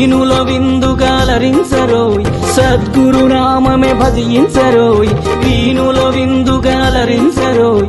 దీనుల విందుగాలరించరోయ్ సద్గురు నామమే భజించరోయ్. దీనుల విందుగాలరించరోయ్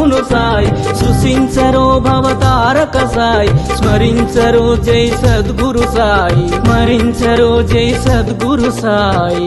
బాపును సాయి సృశించరో భవతారక సాయి స్మరించరో జై సద్గురు సాయి స్మరించరో జై సద్గురు సాయి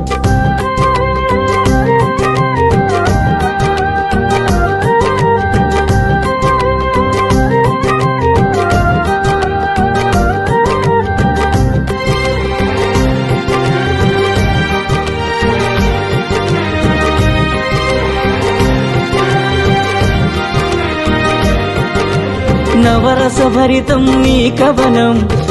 నవరస భరితం నీ కవనం.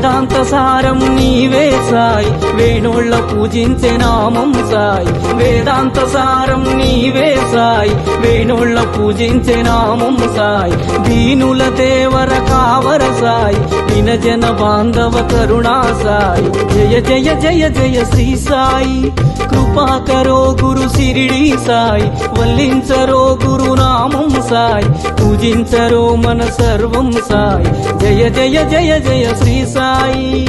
వేదాంత సారం నీవే సాయి. వేణోళ్ళ పూజించే నామం సాయి. వేదాంత సారం నీవే సాయి. వేణోళ్ళ పూజించే నామం సాయి. దీనుల దేవర కావర సాయి. వినజన బాంధవ కరుణా సాయి. జయ జయ జయ జయ శ్రీ సాయి. కృపా కరో గురు సిరిడి సాయి. వల్లించరో గురు నామం సాయి. పూజించరో మన సర్వం సాయి. జయ జయ జయ జయ శ్రీ సాయి.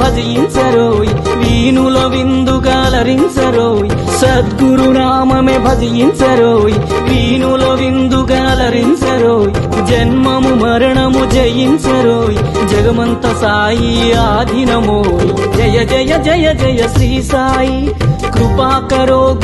భజించరోయ్ వీణుల విందుగాలరించరోయ్ సద్గురు నామమే భజించరోయ్ వీణుల విందుగాలరించరోయ్ జన్మము మరణము జయించరోయ్ జగమంత సాయి ఆధీనమోయ్. జయ జయ జయ జయ శ్రీ సాయి కృపాకరోగ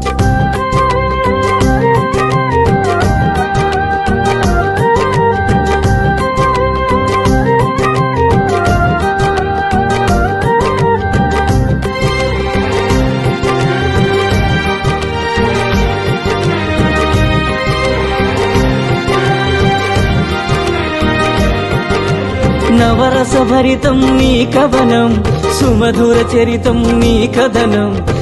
నవరస భరితం నీ కవనం సుమధుర చరితం నీ కథనం.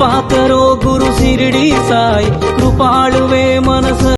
కృపాకరో గురు సిరిడి సాయి కృపాళువే మన